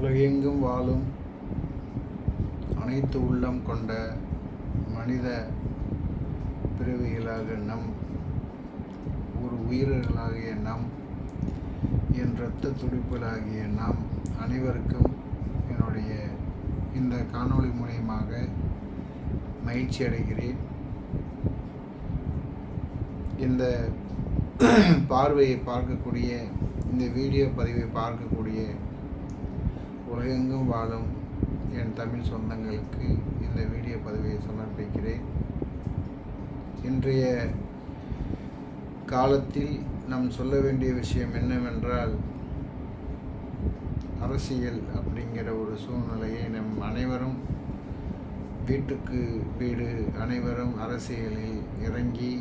உலகெங்கும் வாழும் அனைத்து உள்ளம் கொண்ட மனித பிறவிகளாக நம் ஒரு உயிர்களாகிய நாம் என் இரத்த துடிப்புகளாகிய நாம் அனைவருக்கும் என்னுடைய இந்த காணொளி மூலியமாக மகிழ்ச்சி அடைகிறேன். இந்த பார்வையை பார்க்கக்கூடிய இந்த வீடியோ பதிவை பார்க்கக்கூடிய உலகெங்கும் வாழும் என் தமிழ் சொந்தங்களுக்கு இந்த வீடியோ பதிவை சமர்ப்பிக்கிறேன். இன்றைய காலத்தில் நாம் சொல்ல வேண்டிய விஷயம் என்னவென்றால் அரசியல் அப்படிங்கிற ஒரு சூழ்நிலையை நம் அனைவரும் வீட்டுக்கு வீடு அனைவரும் அரசியலில் இறங்கி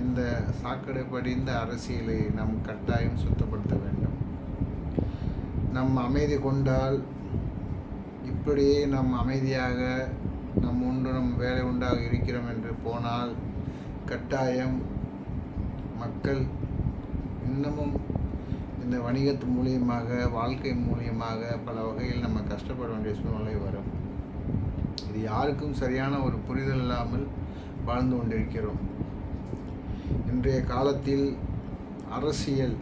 இந்த சாக்கடை படிந்த அரசியலை நாம் கட்டாயம் சுத்தப்படுத்த வேண்டும். நம் அமைதி கொண்டால் இப்படியே நம் அமைதியாக நம் உண்டு நம் வேலை உண்டாக இருக்கிறோம் என்று போனால் கட்டாயம் மக்கள் இன்னமும் இந்த வணிகத்து மூலியமாக வாழ்க்கை மூலியமாக பல வகையில் நம்ம கஷ்டப்பட வேண்டிய சூழ்நிலை வரும். இது யாருக்கும் சரியான ஒரு புரிதல் இல்லாமல் வாழ்ந்து கொண்டிருக்கிறோம். இன்றைய காலத்தில் அரசியல்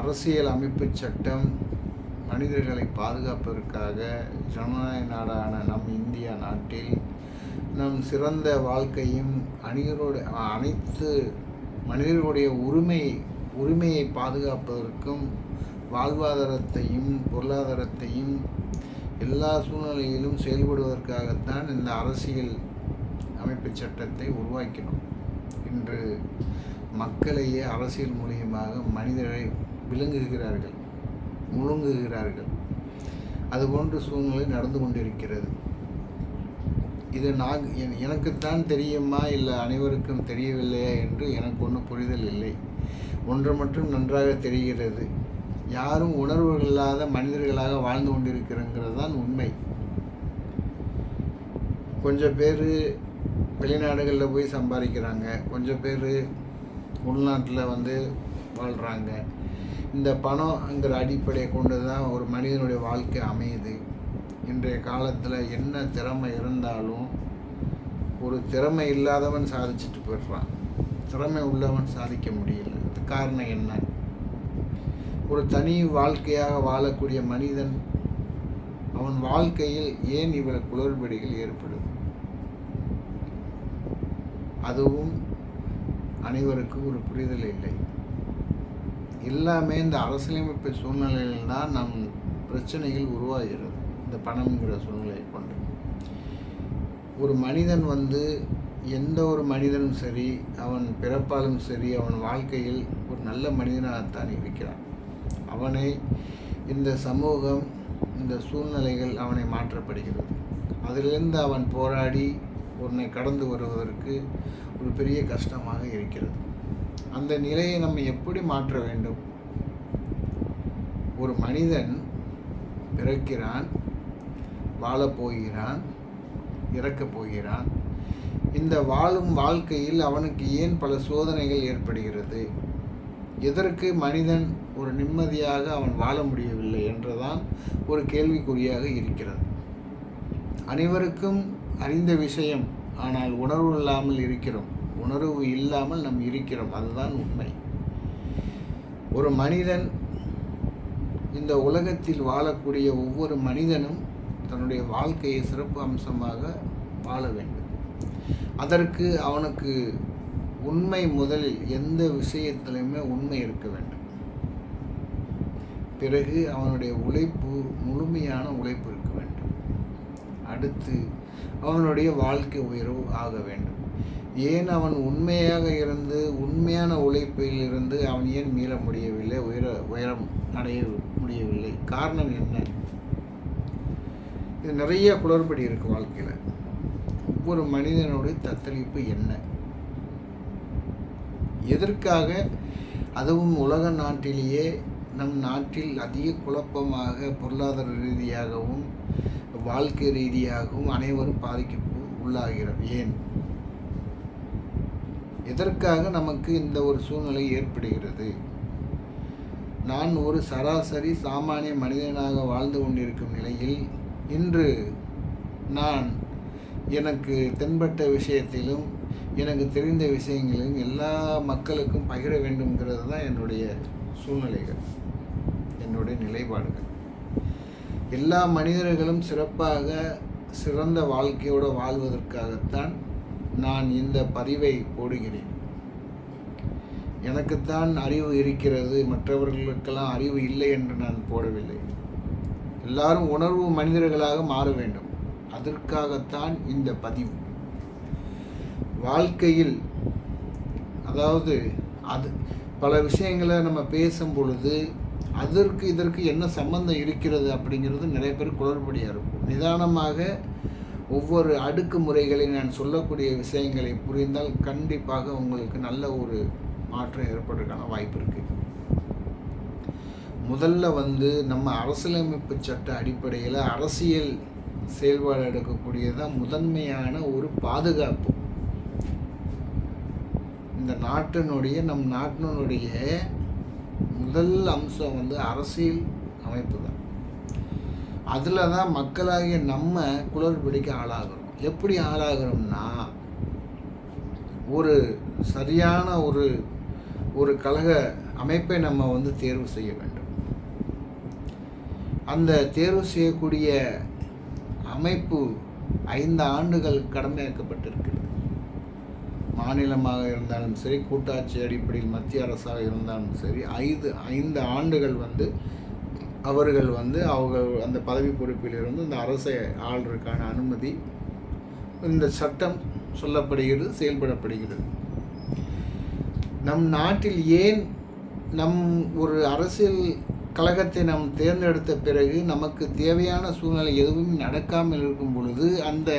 அரசியல் அமைப்பு சட்டம் மனிதர்களை பாதுகாப்பதற்காக ஜனநாயக நாடான நம் இந்தியா நாட்டில் நம் சிறந்த வாழ்க்கையும் அணிகளோட அனைத்து மனிதர்களுடைய உரிமை உரிமையை பாதுகாப்பதற்கும் வாழ்வாதாரத்தையும் பொருளாதாரத்தையும் எல்லா சூழ்நிலையிலும் செயல்படுவதற்காகத்தான் இந்த அரசியல் அமைப்பு சட்டத்தை உருவாக்கினோம். இன்று மக்களையே அரசியல் மூலியமாக மனிதரை விளங்குகிறார்கள் முழுங்குகிறார்கள் அதுபோன்ற சூழ்நிலை நடந்து கொண்டிருக்கிறது. இது நான் எனக்குத்தான் தெரியுமா இல்லை அனைவருக்கும் தெரியவில்லையா என்று எனக்கு ஒன்றும் புரிதல் இல்லை. ஒன்று மட்டும் நன்றாக தெரிகிறது. யாரும் உணர்வுகள் இல்லாத மனிதர்களாக வாழ்ந்து கொண்டிருக்கிறங்கிறது தான் உண்மை. கொஞ்சம் பேர் வெளிநாடுகளில் போய் சம்பாதிக்கிறாங்க. கொஞ்சம் பேர் உள்நாட்டில் வந்து வாழ்கிறாங்க இந்த பணம்ங்கிற அடிப்படையை கொண்டு தான் ஒரு மனிதனுடைய வாழ்க்கை அமையுது. இன்றைய காலத்தில் என்ன திறமை இருந்தாலும் ஒரு திறமை இல்லாதவன் சாதிச்சுட்டு போயிடுறான். திறமை உள்ளவன் சாதிக்க முடியல. அது காரணம் என்ன? ஒரு தனி வாழ்க்கையாக வாழக்கூடிய மனிதன் அவன் வாழ்க்கையில் ஏன் இவ்வளவு குளறுபடிகள் ஏற்படும்? அதுவும் அனைவருக்கும் ஒரு புரிதல் இல்லை. எல்லாமே இந்த அரசியலமைப்பு சூழ்நிலையில் தான் நம் பிரச்சனைகள் உருவாகிறது. இந்த பணம்ங்கிற சூழ்நிலையை கொண்டு. ஒரு மனிதன் வந்து எந்த ஒரு மனிதனும் சரி அவன் பிறப்பாலும் சரி அவன் வாழ்க்கையில் ஒரு நல்ல மனிதனாகத்தான் இருக்கிறான். அவனை இந்த சமூகம் இந்த சூழ்நிலைகள் அவனை மாற்றப்படுகிறது. அதிலிருந்து அவன் போராடி உன்னை கடந்து வருவதற்கு ஒரு பெரிய கஷ்டமாக இருக்கிறது. அந்த நிலையை நம்ம எப்படி மாற்ற வேண்டும்? ஒரு மனிதன் பிறக்கிறான் வாழப்போகிறான் இறக்கப் போகிறான். இந்த வாழும் வாழ்க்கையில் அவனுக்கு ஏன் பல சோதனைகள் ஏற்படுகிறது? எதற்கு மனிதன் ஒரு நிம்மதியாக அவன் வாழ முடியவில்லை என்றுதான் ஒரு கேள்விக்குறியாக இருக்கிறது. அனைவருக்கும் அறிந்த விஷயம் ஆனால் உணர்வு இல்லாமல் இருக்கிறோம். உணர்வு இல்லாமல் நம் இருக்கிறோம். அதுதான் உண்மை. ஒரு மனிதன் இந்த உலகத்தில் வாழக்கூடிய ஒவ்வொரு மனிதனும் தன்னுடைய வாழ்க்கையை சிறப்பு அம்சமாக வாழ வேண்டும். அதற்கு அவனுக்கு உண்மை முதலில் எந்த விஷயத்திலையுமே உண்மை இருக்க வேண்டும். பிறகு அவனுடைய உழைப்பு முழுமையான உழைப்பு இருக்க வேண்டும். அடுத்து அவனுடைய வாழ்க்கை உயர்வு ஆக வேண்டும். ஏன் அவன் உண்மையாக இருந்து உண்மையான உழைப்பில் இருந்து அவன் ஏன் மீள முடியவில்லை? உயர உயரம் அடைய முடியவில்லை. காரணம் என்ன? இது நிறைய குளறுபடி இருக்குது வாழ்க்கையில். ஒவ்வொரு மனிதனுடைய தத்தளிப்பு என்ன? எதற்காக? அதுவும் உலக நாட்டிலேயே நம் நாட்டில் அதிக குழப்பமாக பொருளாதார ரீதியாகவும் வாழ்க்கை ரீதியாகவும் அனைவரும் பாதிக்க உள்ளாகிறோம். ஏன்? எதற்காக நமக்கு இந்த ஒரு சூழ்நிலை ஏற்படுகிறது? நான் ஒரு சராசரி சாமானிய மனிதனாக வாழ்ந்து கொண்டிருக்கும் நிலையில் இன்று நான் எனக்கு தென்பட்ட விஷயத்திலும் எனக்கு தெரிந்த விஷயங்களிலும் எல்லா மக்களுக்கும் பகிர வேண்டும்ங்கிறது தான் என்னுடைய சூழ்நிலைகள் என்னுடைய நிலைப்பாடுகள். எல்லா மனிதர்களும் சிறப்பாக சிறந்த வாழ்க்கையோடு வாழ்வதற்காகத்தான் நான் இந்த பதிவை போடுகிறேன். எனக்குத்தான் அறிவு இருக்கிறது மற்றவர்களுக்கெல்லாம் அறிவு இல்லை என்று நான் போடவில்லை. எல்லாரும் உணர்வு மனிதர்களாக மாற வேண்டும். அதற்காகத்தான் இந்த பதிவு. வாழ்க்கையில் அதாவது அது பல விஷயங்களை நம்ம பேசும் பொழுது அதற்கு இதற்கு என்ன சம்பந்தம் இருக்கிறது அப்படிங்கிறது நிறைய பேர் குளறுபடியாக இருக்கும். நிதானமாக ஒவ்வொரு அடுக்கு முறைகளை நான் சொல்லக்கூடிய விஷயங்களை புரிந்தால் கண்டிப்பாக உங்களுக்கு நல்ல ஒரு மாற்றம் ஏற்படுறதுக்கான வாய்ப்பு இருக்குது முதல்ல வந்து நம்ம அரசியலமைப்பு சட்ட அடிப்படையில் அரசியல் செயல்பாடு எடுக்கக்கூடியதான் முதன்மையான ஒரு பாதுகாப்பு. இந்த நாட்டினுடைய நம் நாட்டினுடைய முதல் அம்சம் வந்து அரசியல் அமைப்பு தான் அதில் தான் மக்களாகிய நம்ம குளறுபடிக்கு ஆளாகிறோம். எப்படி ஆளாகிறோம்னா ஒரு சரியான ஒரு ஒரு கழக அமைப்பை நம்ம வந்து தேர்வு செய்ய வேண்டும். அந்த தேர்வு செய்யக்கூடிய அமைப்பு ஐந்து ஆண்டுகள் கடமையாக்கப்பட்டிருக்கிறது. மாநிலமாக இருந்தாலும் சரி கூட்டாட்சி அடிப்படையில் மத்திய அரசாக இருந்தாலும் சரி ஐந்து ஐந்து ஆண்டுகள் வந்து அவர்கள் வந்து அவங்க அந்த பதவி பொறுப்பில் இருந்து இந்த அரசை ஆள்றதுக்கான அனுமதி இந்த சட்டம் சொல்லப்படுகிறது செயல்படப்படுகிறது. நம் நாட்டில் ஏன் நம் ஒரு அரசியல் கழகத்தை நாம் தேர்ந்தெடுத்த பிறகு நமக்கு தேவையான சூழ்நிலை எதுவும் நடக்காமல் இருக்கும் பொழுது அந்த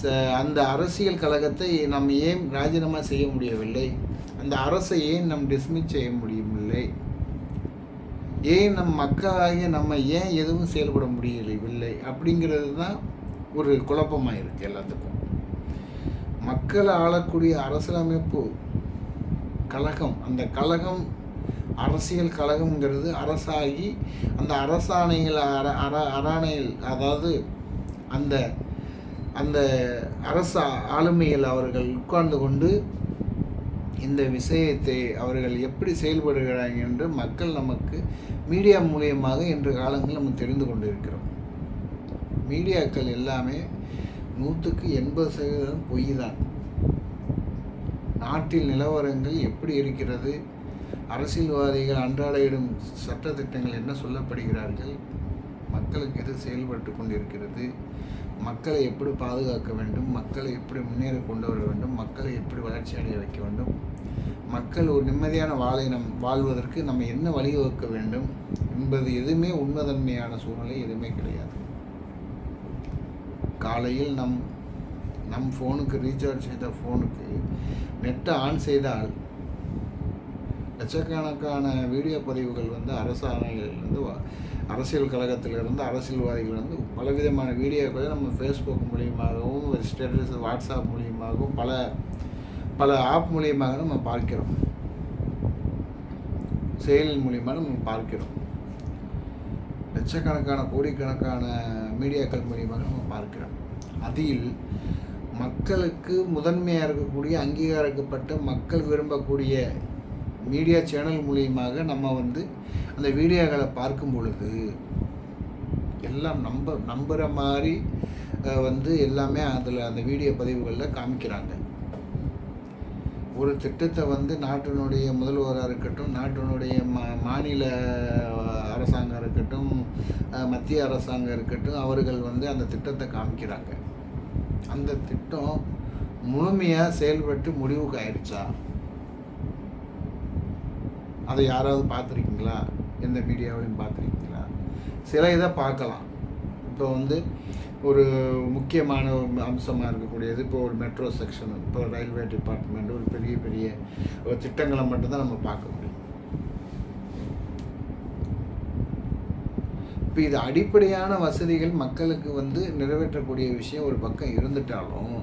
ச அந்த அரசியல் கழகத்தை நாம் ஏன் ராஜினாமா செய்ய முடியவில்லை? அந்த அரசை ஏன் நம் டிஸ்மிஸ் செய்ய முடியவில்லை? ஏன் நம் மக்களாகிய நம்ம ஏன் எதுவும் செயல்பட முடியவில்லை அப்படிங்கிறது தான் ஒரு குழப்பமாக இருக்குது எல்லாத்துக்கும். மக்களை ஆளக்கூடிய அரசியலமைப்பு கழகம் அந்த கழகம் அரசியல் கழகம்ங்கிறது அரசாகி அந்த அரசாணையில் அர அர அராணையில் அதாவது அந்த அந்த அரச ஆளுமையில் அவர்கள் உட்கார்ந்து கொண்டு இந்த விஷயத்தை அவர்கள் எப்படி செயல்படுகிறாங்க என்று மக்கள் நமக்கு மீடியா மூலியமாக இன்று காலங்கள் நம்ம தெரிந்து கொண்டு இருக்கிறோம் மீடியாக்கள் எல்லாமே நூற்றுக்கு எண்பது சதவீதம் பொய் தான். நாட்டில் நிலவரங்கள் எப்படி இருக்கிறது? அரசியல்வாதிகள் அன்றாடையிடும் சட்டத்திட்டங்கள் என்ன சொல்லப்படுகிறார்கள்? மக்களுக்கு எது செயல்பட்டு கொண்டிருக்கிறது? மக்களை எப்படி பாதுகாக்க வேண்டும் மக்களை எப்படி முன்னேறி கொண்டு வர வேண்டும் மக்களை எப்படி வளர்ச்சி அடைய வைக்க வேண்டும் மக்கள் ஒரு நிம்மதியான வாழை நம் வாழ்வதற்கு நம்ம என்ன வழிவகுக்க வேண்டும் என்பது எதுவுமே உண்மைதன்மையான சூழ்நிலை எதுவுமே கிடையாது. காலையில் நம் நம் ஃபோனுக்கு ரீசார்ஜ் செய்த ஃபோனுக்கு நெட்டை ஆன் செய்தால் லட்சக்கணக்கான வீடியோ பதிவுகள் வந்து அரசாணையிலிருந்து அரசியல் கழகத்திலிருந்து அரசியல்வாதிகள் வந்து பலவிதமான வீடியோக்களை நம்ம ஃபேஸ்புக் மூலியமாகவும் ஸ்டேட்டஸ் வாட்ஸ்அப் மூலியமாகவும் பல பல ஆப் மூலியமாக நம்ம பார்க்கிறோம். செயலின் மூலியமாக நம்ம பார்க்கிறோம். லட்சக்கணக்கான கோடிக்கணக்கான மீடியாக்கள் மூலியமாக நம்ம பார்க்கிறோம். அதில் மக்களுக்கு முதன்மையாக இருக்கக்கூடிய அங்கீகரிக்கப்பட்ட மக்கள் விரும்பக்கூடிய மீடியா சேனல் மூலியமாக நம்ம வந்து அந்த வீடியோக்களை பார்க்கும் பொழுது எல்லாம் நம்ப நம்புகிற மாதிரி வந்து எல்லாமே அதில் அந்த வீடியோ பதிவுகளில் காமிக்கிறாங்க. ஒரு திட்டத்தை வந்து நாட்டினுடைய முதல்வராக இருக்கட்டும் நாட்டினுடைய மா மாநில அரசாங்கம் இருக்கட்டும் மத்திய அரசாங்கம் இருக்கட்டும் அவர்கள் வந்து அந்த திட்டத்தை காமிக்கிறாங்க. அந்த திட்டம் முழுமையாக செயல்பட்டு முடிவுக்கு ஆயிடுச்சா? அதை யாராவது பார்த்துருக்கீங்களா? எந்த மீடியாவிலையும் பார்த்துருக்கீங்களா? சில இதை பார்க்கலாம். இப்போ வந்து ஒரு முக்கியமான அம்சமாக இருக்கக்கூடியது இப்போ ஒரு மெட்ரோ செக்ஷன் இப்போ ரயில்வே டிபார்ட்மெண்ட் ஒரு பெரிய பெரிய திட்டங்களை மட்டும்தான் நம்ம பார்க்க முடியும். இப்போ இது அடிப்படையான வசதிகள் மக்களுக்கு வந்து நிறைவேற்றக்கூடிய விஷயம் ஒரு பக்கம் இருந்துட்டாலும்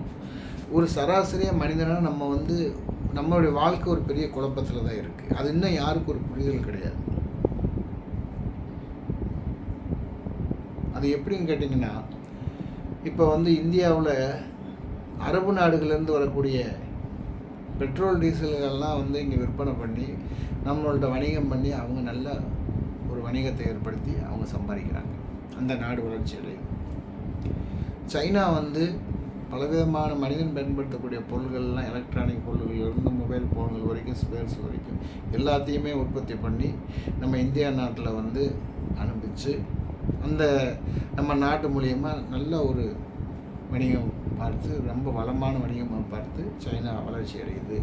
ஒரு சராசரியாக மனிதனாக நம்ம வந்து நம்மளுடைய வாழ்க்கை ஒரு பெரிய குழப்பத்தில் தான் இருக்குது அது இன்னும் யாருக்கும் ஒரு புரிதல் கிடையாது. அது எப்படின்னு கேட்டிங்கன்னா இப்போ வந்து இந்தியாவில் அரபு நாடுகள்லேருந்து வரக்கூடிய பெட்ரோல் டீசல்கள்லாம் வந்து இங்கே விற்பனை பண்ணி நம்மளோட வணிகம் பண்ணி அவங்க நல்ல ஒரு வணிகத்தை ஏற்படுத்தி அவங்க சம்பாதிக்கிறாங்க. அந்த நாடு வளர்ச்சி சைனா வந்து பலவிதமான மனிதன் பயன்படுத்தக்கூடிய பொருள்கள்லாம் எலக்ட்ரானிக் பொருள்கள் இருந்து மொபைல் ஃபோன்கள் வரைக்கும் ஸ்பேர்ஸ் வரைக்கும் எல்லாத்தையுமே உற்பத்தி பண்ணி நம்ம இந்தியா நாட்டில் வந்து அனுப்பிச்சு அந்த நம்ம நாட்டு மூலியமாக நல்ல ஒரு வணிகம் பார்த்து ரொம்ப வளமான வணிகமாக பார்த்து சைனா வளர்ச்சி அடையுது.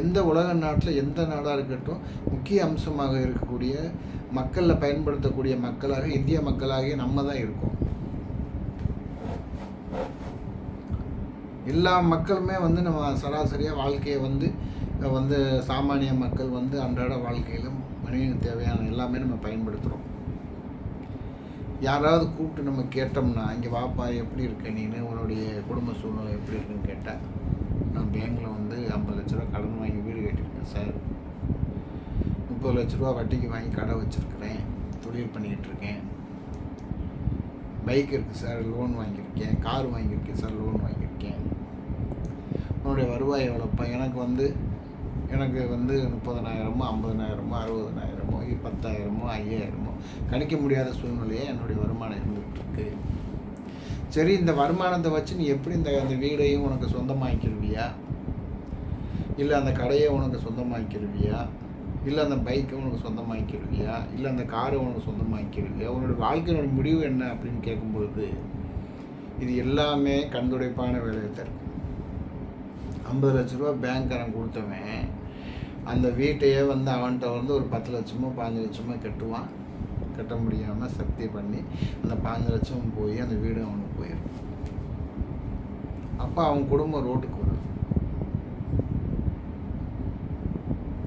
எந்த உலக நாட்டில் எந்த நாடாக இருக்கட்டும் முக்கிய அம்சமாக இருக்கக்கூடிய மக்களில் பயன்படுத்தக்கூடிய மக்களாக இந்திய மக்களாகிய நம்ம தான் இருக்கோம். எல்லா மக்களுமே வந்து நம்ம சராசரியாக வாழ்க்கையை வந்து வந்து சாமானிய மக்கள் வந்து அன்றாட வாழ்க்கையிலும் மனிதனுக்கு தேவையான எல்லாமே நம்ம பயன்படுத்துகிறோம் யாராவது கூப்பிட்டு நம்ம கேட்டோம்னா இங்கே வாப்பா எப்படி இருக்க நீனு? உன்னுடைய குடும்ப சூழ்நிலை எப்படி இருக்குன்னு கேட்டால் நான் பேங்கில் வந்து ஐம்பது லட்ச ரூபா கடன் வாங்கி வீடு கட்டியிருக்கேன் சார். முப்பது லட்ச ரூபா வட்டிக்கு வாங்கி கடை வச்சுருக்கிறேன் தொழில் பண்ணிக்கிட்டு இருக்கேன் பைக் இருக்குது சார். லோன் வாங்கியிருக்கேன். கார் வாங்கியிருக்கேன் சார். லோன் வாங்கியிருக்கேன். என்னுடைய வருவாய் எவ்வளோப்பா எனக்கு வந்து எனக்கு வந்து முப்பதனாயிரமோ ஐம்பதனாயிரமோ அறுபதனாயிரமோ பத்தாயிரமோ ஐயாயிரமோ கணிக்க முடியாத சூழ்நிலையே என்னுடைய வருமானம் இருந்துகிட்ருக்கு சரி இந்த வருமானத்தை வச்சு நீ எப்படி இந்த அந்த வீடையும் உனக்கு சொந்தமாக்கிடுவியா? இல்லை அந்த கடையை உனக்கு சொந்தமாக்கிடுவியா? இல்லை அந்த பைக்கை உனக்கு சொந்தமாக்கிடுவியா? இல்லை அந்த காரை உனக்கு சொந்தமாக்கிடுவியா? உன்னோட வாழ்க்கையினுடைய முடிவு என்ன அப்படின்னு கேட்கும்பொழுது இது எல்லாமே கண்துடைப்பான வேலையை தருக்கும் ஐம்பது லட்ச ரூபா பேங்க்காரன் கொடுத்தவன் அந்த வீட்டையே வந்து அவன்கிட்ட வந்து ஒரு பத்து லட்சமோ பாஞ்சு லட்சமோ கட்டுவான். கட்ட முடியாமல் சக்தி பண்ணி அந்த பாஞ்சு லட்சம் போய் அந்த வீடு அவனுக்கு போயிடும் அப்போ அவன் குடும்பம் ரோட்டுக்கு வரும்.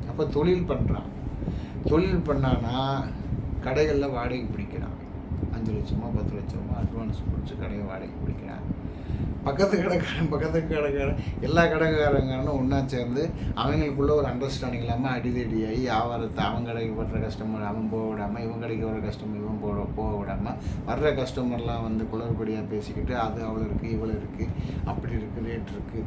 அப்போ தொழில் பண்ணுறான் தொழில் பண்ணானா கடைகளில் வாடகை பிடிக்கிறான். அஞ்சு லட்சமோ பத்து லட்சமோ அட்வான்ஸ் பிடிச்சி கடையை வாடகை பிடிக்கிறான். பக்கத்து கடைக்காரன் பக்கத்து கடைக்காரன் எல்லா கடைக்காரங்களும் ஒன்றா சேர்ந்து அவங்களுக்குள்ள ஒரு அண்டர்ஸ்டாண்டிங் இல்லாமல் அடிதடியாகி வியாபாரத்தை அவங்க கடைக்கு வர்ற கஸ்டமர் அவன் போக விடாமல் இவன் கடைக்கு வர கஸ்டமர் இவன் போட போக விடாமல் வர்ற கஸ்டமர்லாம் வந்து குளறுபடியாக பேசிக்கிட்டு அது அவ்வளோ இருக்குது இவ்வளோ இருக்குது அப்படி இருக்குது ரேட் இருக்குது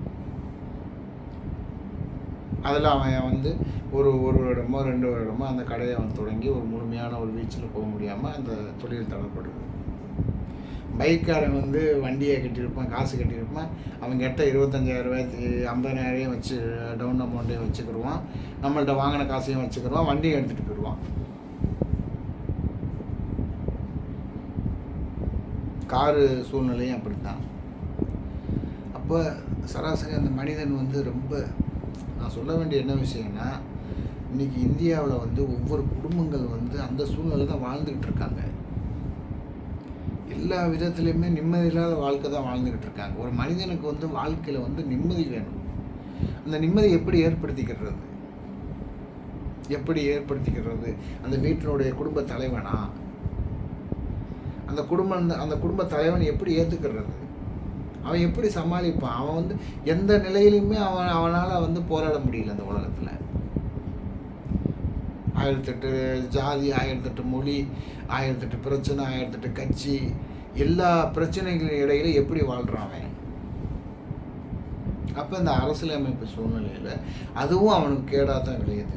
அதில் அவன் வந்து ஒரு ஒரு வருடமோ ரெண்டு வருடமோ அந்த கடையை அவன் தொடங்கி ஒரு முழுமையான ஒரு வீச்சில் போக முடியாமல் அந்த தொழில் தடப்படுது பைக்காரன் வந்து வண்டியை கட்டியிருப்பான் காசு கட்டியிருப்பான். அவன் கிட்ட இருபத்தஞ்சாயிரம் ஐம்பதாயிரம் வச்சு டவுன் அமௌண்ட்டையும் வச்சுக்கிடுவான் நம்மள்ட்ட வாங்கின காசையும் வச்சுக்கிடுவான் வண்டியை எடுத்துகிட்டு போயிடுவான். காரு சூழ்நிலையும் அப்படித்தான். அப்போ சராசரி அந்த மனிதன் வந்து ரொம்ப நான் சொல்ல வேண்டிய என்ன விஷயம்னா இன்றைக்கி இந்தியாவில் வந்து ஒவ்வொரு குடும்பங்கள் வந்து அந்த சூழ்நிலை தான் வாழ்ந்துக்கிட்டு இருக்காங்க. எல்லா விதத்துலேயுமே நிம்மதி இல்லாத வாழ்க்கை தான் வாழ்ந்துக்கிட்டு இருக்காங்க. ஒரு மனிதனுக்கு வந்து வாழ்க்கையில் வந்து நிம்மதி வேணும். அந்த நிம்மதி எப்படி ஏற்படுத்திக்கிறது? எப்படி ஏற்படுத்திக்கிறது? அந்த வீட்டினுடைய குடும்ப தலைவனா? அந்த குடும்பம் அந்த குடும்ப தலைவன் எப்படி ஏற்றுக்கிறது அவன் எப்படி சமாளிப்பான்? அவன் வந்து எந்த நிலையிலையுமே அவன் அவனால் வந்து போராட முடியல அந்த உலகத்தில். ஆயிரத்தெட்டு ஜாதி ஆயிரத்தெட்டு மொழி ஆயிரத்தெட்டு பிரச்சனை ஆயிரத்தெட்டு கட்சி எல்லா பிரச்சனைகளின் இடையில எப்படி வாழ்கிறான் அவன்? அப்போ இந்த அரசியலமைப்பு சூழ்நிலையில் அதுவும் அவனுக்கு கேடாக தான் விளையுது.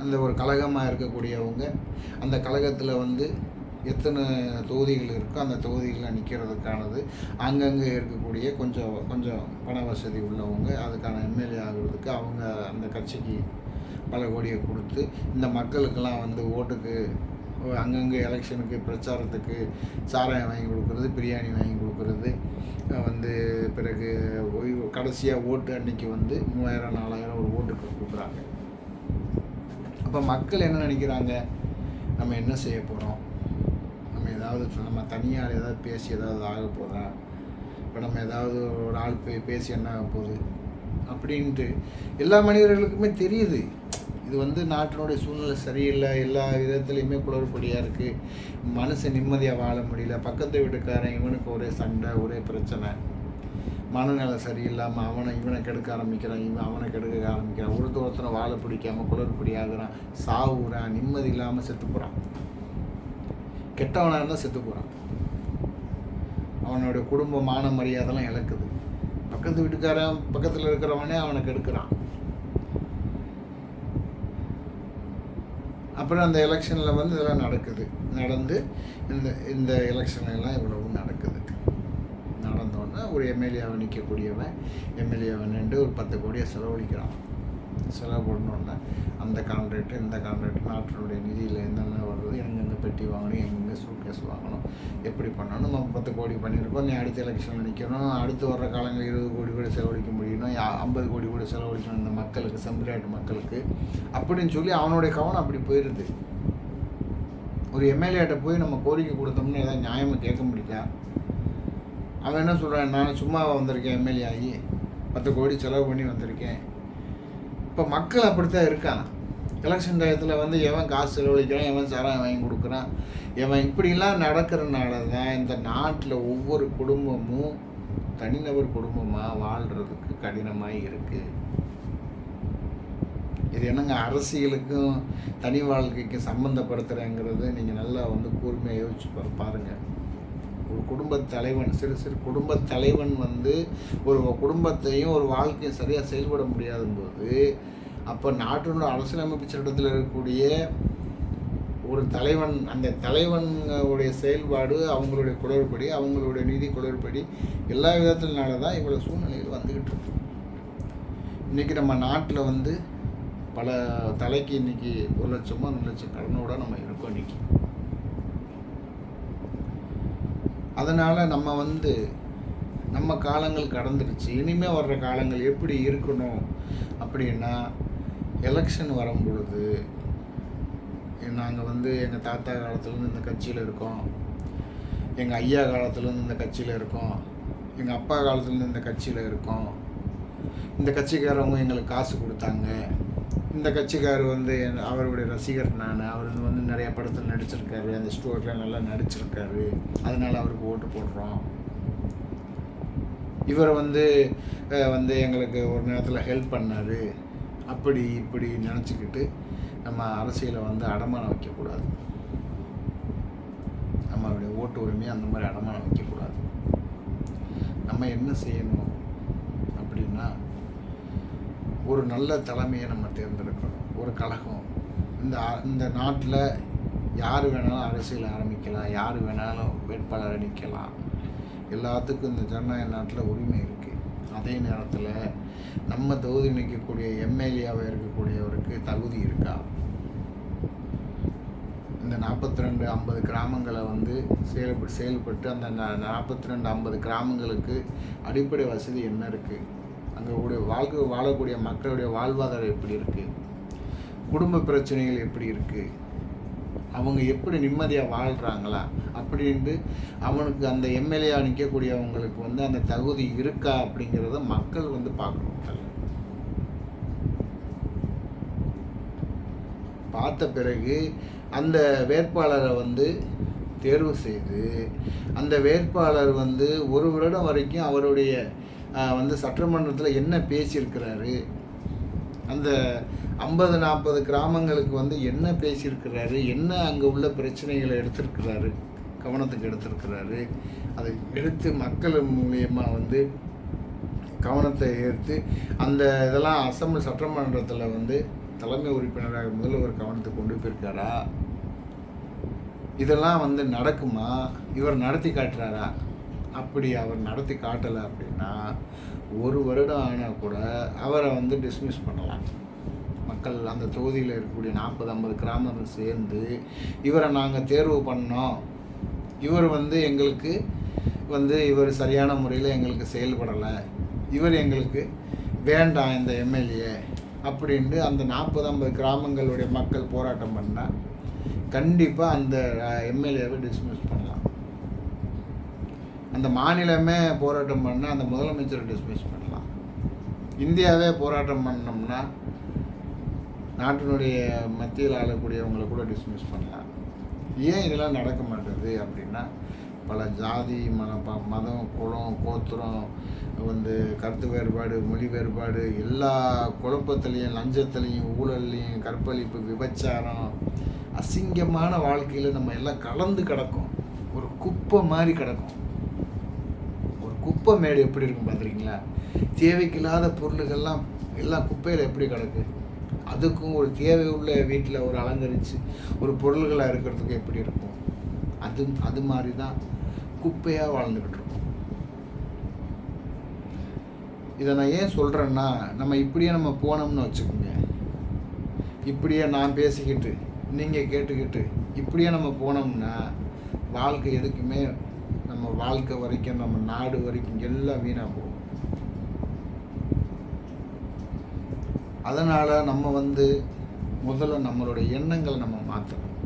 அந்த ஒரு கழகமாக இருக்கக்கூடியவங்க அந்த கழகத்தில் வந்து எத்தனை தொகுதிகள் இருக்கோ அந்த தொகுதிகளில் நிற்கிறதுக்கானது அங்கங்கே இருக்கக்கூடிய கொஞ்சம் கொஞ்சம் பண வசதி உள்ளவங்க அதுக்கான எம்எல்ஏ ஆகிறதுக்கு அவங்க அந்த கட்சிக்கு பல கோடியை கொடுத்து இந்த மக்களுக்கெல்லாம் வந்து ஓட்டுக்கு அங்கங்கே எலெக்ஷனுக்கு பிரச்சாரத்துக்கு சாராயம் வாங்கி கொடுக்குறது பிரியாணி வாங்கி கொடுக்குறது வந்து பிறகு ஓய்வு கடைசியாக ஓட்டு அன்னைக்கு வந்து மூவாயிரம் நாலாயிரம் ஒரு ஓட்டுக்கு கொடுக்குறாங்க. அப்போ மக்கள் என்ன நினைக்கிறாங்க? நம்ம என்ன செய்ய போகிறோம் நம்ம ஏதாவது நம்ம தனியார் ஏதாவது பேசி ஏதாவது ஆக போகிறா இப்போ நம்ம ஏதாவது ஒரு ஆள் போய் பேசி என்ன ஆக போகுது? அப்படின்ட்டு எல்லா மனிதர்களுக்குமே தெரியுது. இது வந்து நாட்டினுடைய சூழ்நிலை சரியில்லை. எல்லா விதத்துலேயுமே குளறுபடியாக இருக்குது மனசு நிம்மதியாக வாழ முடியல. பக்கத்து வீட்டுக்காரன் இவனுக்கு ஒரே சண்டை ஒரே பிரச்சனை. மனநிலை சரியில்லாமல் அவனை இவனை கெடுக்க ஆரம்பிக்கிறான். இவன் அவனை கெடுக்க ஆரம்பிக்கிறான். ஒருத்த ஒருத்தனை வாழை பிடிக்காமல் குளறுபடி ஆகுறான் சாவுறான் நிம்மதி இல்லாமல் செத்து போகிறான் கெட்டவனாக இருந்தால் செத்து போகிறான் அவனுடைய குடும்ப மான மரியாதைலாம் இழக்குது. பக்கத்து வீட்டுக்காரன் பக்கத்தில் இருக்கிறவனே அவனுக்கு எடுக்கிறான். அப்புறம் அந்த எலெக்ஷனில் வந்து இதெல்லாம் நடக்குது. நடந்து இந்த இந்த எலெக்ஷன்லாம் இவ்வளவும் நடக்குது. நடந்தோடனே ஒரு எம்எல்ஏவை நிற்கக்கூடியவன் எம்எல்ஏவை நின்று ஒரு பத்து கோடியை செலவழிக்கிறான். செலவு பண்ணோன்னே அந்த கான்ட்ராக்ட் இந்த கான்ட்ராக்ட் நாட்டினுடைய நிதியில் என்னென்ன வருது எங்கெங்கே பெட்டி வாங்கணும் எங்கெங்கே சூட்கேஸ் வாங்கணும் எப்படி பண்ணணும் நம்ம பத்து கோடி பண்ணியிருக்கோம் நீ அடுத்த எலெக்ஷனில் நிற்கணும் அடுத்து வர்ற காலங்களில் இருபது கோடி கூட செலவழிக்க முடியணும் ஐம்பது கோடி கூட செலவழிக்கணும் இந்த மக்களுக்கு செம்பிராட்டு மக்களுக்கு அப்படின்னு சொல்லி அவனுடைய கவனம் அப்படி போயிடுது ஒரு எம்எல்ஏட்ட போய் நம்ம கோரிக்கை கொடுத்தோம்னா ஏதாவது நியாயமாக கேட்க முடியா அவன் என்ன சொல்கிறான் நான் சும்மா வந்திருக்கேன் எம்எல்ஏ ஆகி பத்து கோடி செலவு பண்ணி வந்திருக்கேன். இப்போ மக்கள் அப்படித்தான் இருக்கான். எலெக்ஷன் டயத்தில் வந்து எவன் காசு செலவழிக்கிறான் எவன் சாராயம் வாங்கி கொடுக்குறான் எவன் இப்படிலாம் நடக்கிறனால தான் இந்த நாட்டில் ஒவ்வொரு குடும்பமும் தனிநபர் குடும்பமாக வாழ்கிறதுக்கு கடினமாக இருக்குது இது என்னங்க அரசியலுக்கும் தனி வாழ்க்கைக்கும் சம்மந்தப்படுத்துகிறேங்கிறது நீங்கள் நல்லா வந்து கூர்மையாக யோசிச்சு பாருங்கள் ஒரு குடும்பத் தலைவன் சிறு சிறு குடும்பத்தலைவன் வந்து ஒரு குடும்பத்தையும் ஒரு வாழ்க்கையும் சரியாக செயல்பட முடியாத போது அப்போ நாட்டினோட அரசியலமைப்பு சட்டத்தில் இருக்கக்கூடிய ஒரு தலைவன் அந்த தலைவனுடைய செயல்பாடு அவங்களுடைய குளறுபடி அவங்களுடைய நிதி குளறுபடி எல்லா விதத்தினால தான் இவ்வளோ சூழ்நிலைகள் வந்துக்கிட்டு இருக்கு. இன்றைக்கி நம்ம நாட்டில் வந்து பல தலைக்கு இன்னைக்கு ஒரு லட்சமோ ரெண்டு லட்சம் கடனோட நம்ம இருக்கோம் இன்றைக்கி அதனால் நம்ம வந்து நம்ம காலங்கள் கடந்துருச்சு இனிமேல் வர்ற காலங்கள் எப்படி இருக்கணும் அப்படின்னா எலெக்ஷன் வரும் பொழுது நாங்கள் வந்து எங்கள் தாத்தா காலத்துலேருந்து இந்த கட்சியில் இருக்கோம். எங்கள் ஐயா காலத்துலேருந்து இந்த கட்சியில் இருக்கோம். எங்கள் அப்பா காலத்துலேருந்து இந்த கட்சியில் இருக்கோம். இந்த கட்சிக்காரவங்க எங்களுக்கு காசு கொடுத்தாங்க. இந்த கட்சிக்கார் வந்து என்- அவருடைய ரசிகர் நான் அவர் வந்து நிறையா படத்தில் நடிச்சிருக்காரு. அந்த ஸ்டோரியில் நல்லா நடிச்சிருக்காரு. அதனால் அவருக்கு ஓட்டு போடுறோம். இவர் வந்து வந்து எங்களுக்கு ஒரு நேரத்தில் ஹெல்ப் பண்ணார். அப்படி இப்படி நினச்சிக்கிட்டு நம்ம அரசியலை வந்து அடமானம் வைக்கக்கூடாது. நம்மளுடைய ஓட்டு உரிமையை அந்த மாதிரி அடமானம் வைக்கக்கூடாது. நம்ம என்ன செய்யணும் அப்படின்னா ஒரு நல்ல தலைமையை நம்ம தேர்ந்தெடுக்கணும். ஒரு கழகம். இந்த இந்த நாட்டில் யார் வேணாலும் அரசியல் ஆரம்பிக்கலாம் யார் வேணாலும் வேட்பாளர் நிற்கலாம் எல்லாத்துக்கும் இந்த ஜனநாயக நாட்டில் உரிமை இருக்குது அதே நேரத்தில் நம்ம தொகுதி நிற்கக்கூடிய எம்எல்ஏவாக இருக்கக்கூடியவருக்கு தகுதி இருக்கா? இந்த நாற்பத்தி ரெண்டு ஐம்பது கிராமங்களை வந்து செயல்பட்டு செயல்பட்டு அந்த நாற்பத்தி ரெண்டு ஐம்பது கிராமங்களுக்கு அடிப்படை வசதி என்ன இருக்குது அங்கே உடைய வாழ்க்கை வாழக்கூடிய மக்களுடைய வாழ்வாதாரம் எப்படி இருக்குது குடும்ப பிரச்சனைகள் எப்படி இருக்குது அவங்க எப்படி நிம்மதியாக வாழ்கிறாங்களா அப்படின்ட்டு அவனுக்கு அந்த எம்எல்ஏ நிற்கக்கூடியவங்களுக்கு வந்து அந்த தகுதி இருக்கா அப்படிங்கிறத மக்கள் வந்து பார்க்கணும் பார்த்த பிறகு அந்த வேட்பாளரை வந்து தேர்வு செய்து அந்த வேட்பாளர் வந்து ஒரு வருடம் வரைக்கும் அவருடைய வந்து சட்டமன்றத்தில் என்ன பேசியிருக்கிறாரு அந்த ஐம்பது நாற்பது கிராமங்களுக்கு வந்து என்ன பேசியிருக்கிறாரு? என்ன அங்கே உள்ள பிரச்சனைகளை எடுத்திருக்கிறாரு? கவனத்துக்கு எடுத்திருக்கிறாரு. அதை எடுத்து மக்கள் மூலியமாக வந்து கவனத்தை ஏற்று அந்த இதெல்லாம் அசம்பிளி சட்டமன்றத்தில் வந்து தலைமை உறுப்பினராக முதல்வர் கவனத்துக்கு கொண்டு போயிருக்காரா? இதெல்லாம் வந்து நடக்குமா? இவர் நடத்தி காட்டுறாரா? அப்படி அவர் நடத்தி காட்டலை அப்படின்னா ஒரு வருடம் ஆனால் கூட அவரை வந்து டிஸ்மிஸ் பண்ணலாம். மக்கள் அந்த தொகுதியில் இருக்கக்கூடிய நாற்பது ஐம்பது கிராமங்கள் சேர்ந்து இவரை நாங்கள் தேர்வு பண்ணோம். இவர் வந்து எங்களுக்கு வந்து இவர் சரியான முறையில் எங்களுக்கு செயல்படலை. இவர் எங்களுக்கு வேண்டாம் இந்த எம்எல்ஏ அப்படின்ட்டு அந்த நாற்பது ஐம்பது கிராமங்களுடைய மக்கள் போராட்டம் பண்ணால் கண்டிப்பாக அந்த எம்எல்ஏவை டிஸ்மிஸ் பண்ணலாம். அந்த மாநிலமே போராட்டம் பண்ணால் அந்த முதலமைச்சரை டிஸ்மிஸ் பண்ணலாம். இந்தியாவே போராட்டம் பண்ணோம்னா நாட்டினுடைய மத்தியில் ஆளக்கூடியவங்களை கூட டிஸ்மிஸ் பண்ணலாம். ஏன் இதெல்லாம் நடக்க மாட்டேது அப்படின்னா பல ஜாதி மன ப- மதம் குலம் கோத்திரம் வந்து கருத்து வேறுபாடு மொழி வேறுபாடு எல்லா குழப்பத்துலேயும் லஞ்சத்துலேயும் ஊழல்லையும் கற்பழிப்பு விபச்சாரம் அசிங்கமான வாழ்க்கையில் நம்ம எல்லாம் கலந்து கிடக்கும். ஒரு குப்பை மாதிரி கிடக்கும். குப்பை மேடு எப்படி இருக்கும் பார்த்துருக்கீங்களா? தேவைக்கில்லாத பொருள்கள்லாம் எல்லாம் குப்பையில் எப்படி கிடக்கு? அதுக்கும் ஒரு தேவை உள்ள வீட்டில் ஒரு அலங்கரித்து ஒரு பொருள்களாக இருக்கிறதுக்கு எப்படி இருக்கும்? அது அது மாதிரி தான் குப்பையாக வாழ்ந்துக்கிட்டு இருக்கும். இதை நான் ஏன் சொல்கிறேன்னா நம்ம இப்படியே நம்ம போனோம்னு வச்சுக்கோங்க. இப்படியே நான் பேசிக்கிட்டு நீங்கள் கேட்டுக்கிட்டு இப்படியே நம்ம போனோம்னா வாழ்க்கை எதுக்குமே நம்ம வாழ்க்கை வரைக்கும் நம்ம நாடு வரைக்கும் எல்லாம் வீணாக போகும். அதனால் நம்ம வந்து முதல்ல நம்மளுடைய எண்ணங்களை நம்ம மாற்றணும்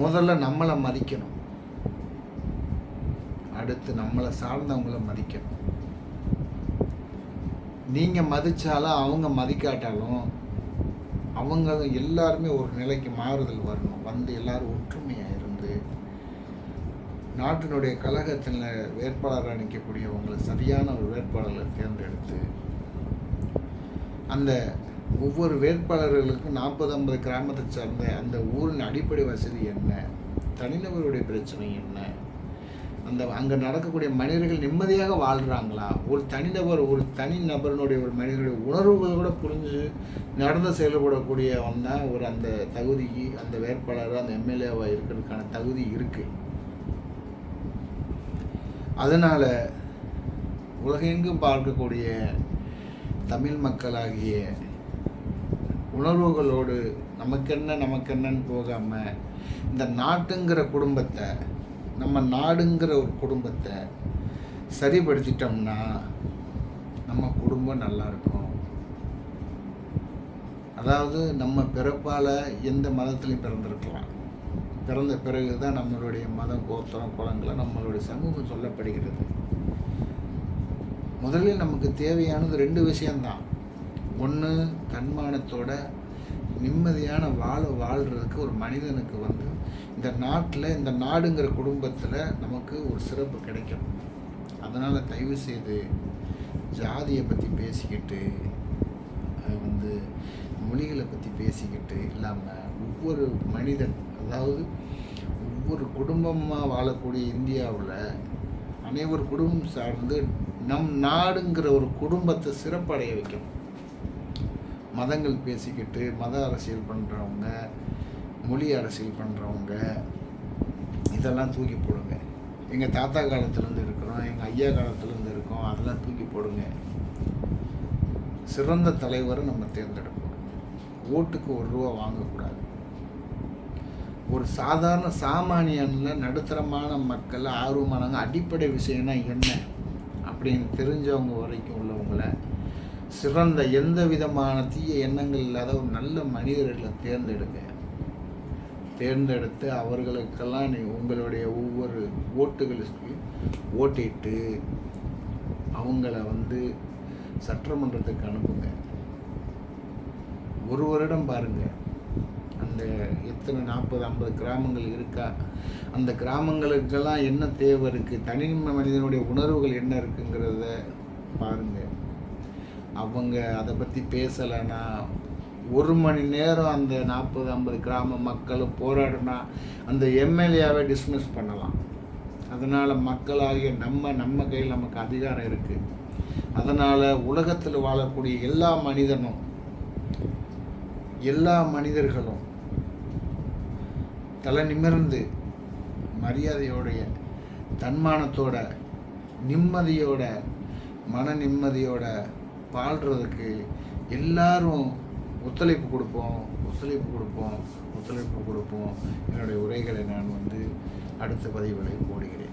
முதல்ல நம்மளை மதிக்கணும். அடுத்து நம்மளை சார்ந்தவங்கள மதிக்கணும். நீங்கள் மதித்தாலும் அவங்க மதிக்காட்டாலும் அவங்க எல்லாருமே ஒரு நிலைக்கு மாறுதல் வரணும். வந்து எல்லாரும் ஒற்றுமையாக நாட்டினுடைய கழகத்தில் வேட்பாளராக நிற்கக்கூடியவங்களை சரியான ஒரு வேட்பாளர்களை தேர்ந்தெடுத்து அந்த ஒவ்வொரு வேட்பாளர்களுக்கும் நாற்பது ஐம்பது கிராமத்தை சார்ந்த அந்த ஊரின் அடிப்படை வசதி என்ன தனிநபருடைய பிரச்சனை என்ன அந்த அங்கே நடக்கக்கூடிய மனிதர்கள் நிம்மதியாக வாழ்கிறாங்களா ஒரு தனிநபர் ஒரு தனி நபரனுடைய ஒரு மனிதனுடைய உணர்வுகள் கூட புரிஞ்சு நடந்து செயல்படக்கூடியவன் தான் ஒரு அந்த தகுதிக்கு அந்த வேட்பாளராக அந்த எம்எல்ஏவாக இருக்கிறதுக்கான தகுதி இருக்குது அதனால் உலகெங்கும் பார்க்கக்கூடிய தமிழ் மக்களாகிய உணர்வுகளோடு நமக்கென்ன நமக்கென்னன்னு போகாமல் இந்த நாட்டுங்கிற குடும்பத்தை நம்ம நாடுங்கிற ஒரு குடும்பத்தை சரிப்படுத்திட்டோம்னா நம்ம குடும்பம் நல்லா இருக்கும். அதாவது நம்ம பிறப்பால் எந்த மதத்துலையும் பிறந்திருக்கலாம். பிறந்த பிறகு தான் நம்மளுடைய மதம் கோத்திரம் குளங்களை நம்மளுடைய சமூகம் சொல்லப்படுகிறது. முதலில் நமக்கு தேவையானது ரெண்டு விஷயந்தான் ஒன்று தன்மானத்தோட நிம்மதியான வாழ வாழ்கிறதுக்கு ஒரு மனிதனுக்கு வந்து இந்த நாட்டில் இந்த நாடுங்கிற குடும்பத்தில் நமக்கு ஒரு சிறப்பு கிடைக்கும் அதனால் தயவு செய்து ஜாதியை பற்றி பேசிக்கிட்டு வந்து மொழிகளை பற்றி பேசிக்கிட்டு இல்லாமல் ஒவ்வொரு மனிதன் அதாவது ஒவ்வொரு குடும்பமாக வாழக்கூடிய இந்தியாவில் அனைவர் குடும்பம் சார்ந்து நம் நாடுங்கிற ஒரு குடும்பத்தை சிறப்படைய வைக்கணும். மதங்கள் பேசிக்கிட்டு மத அரசியல் பண்ணுறவங்க மொழி அரசியல் பண்ணுறவங்க இதெல்லாம் தூக்கி போடுங்க. எங்கள் தாத்தா காலத்துலேருந்து இருக்கிறோம் எங்கள் ஐயா காலத்துலேருந்து இருக்கோம் அதெல்லாம் தூக்கி போடுங்க. சிறந்த தலைவரை நம்ம தேர்ந்தெடுக்கணும். ஓட்டுக்கு ஒரு ரூபா வாங்கக்கூடாது. ஒரு சாதாரண சாமானியனில் நடுத்தரமான மக்கள் ஆர்வமானவங்க அடிப்படை விஷயம்னா என்ன அப்படின்னு தெரிஞ்சவங்க வரைக்கும் உள்ளவங்களை சிறந்த எந்த விதமான தீய எண்ணங்கள் இல்லாத ஒரு நல்ல மனிதர்களை தேர்ந்தெடுங்க. தேர்ந்தெடுத்து அவர்களுக்கெல்லாம் நீ உங்களுடைய ஒவ்வொரு ஓட்டுகளுக்கு ஓட்டிட்டு அவங்கள வந்து சட்டமன்றத்துக்கு அனுப்புங்க. ஒரு வருடம் பாருங்கள் அந்த எத்தனை நாற்பது ஐம்பது கிராமங்கள் இருக்கா? அந்த கிராமங்களுக்கெல்லாம் என்ன தேவை இருக்குது தனி மனிதனுடைய உணர்வுகள் என்ன இருக்குங்கிறத பாருங்கள் அவங்க அதை பற்றி பேசலைன்னா ஒரு மணி நேரம் அந்த நாற்பது ஐம்பது கிராம மக்களும் போராடினா அந்த எம்எல்ஏவை டிஸ்மிஸ் பண்ணலாம். அதனால் மக்களாகிய நம்ம நம்ம கையில் நமக்கு அதிகாரம் இருக்குது அதனால் உலகத்தில் வாழக்கூடிய எல்லா மனிதனும் எல்லா மனிதர்களும் தலை நிமிர்ந்து மரியாதையோடைய தன்மானத்தோட நிம்மதியோட மன நிம்மதியோட பாடுறதுக்கு எல்லாரும் ஒத்துழைப்பு கொடுப்போம் ஒத்துழைப்பு கொடுப்போம் ஒத்துழைப்பு கொடுப்போம். என்னுடைய உரைகளை நான் வந்து அடுத்த பதிவுகளை போடுகிறேன்.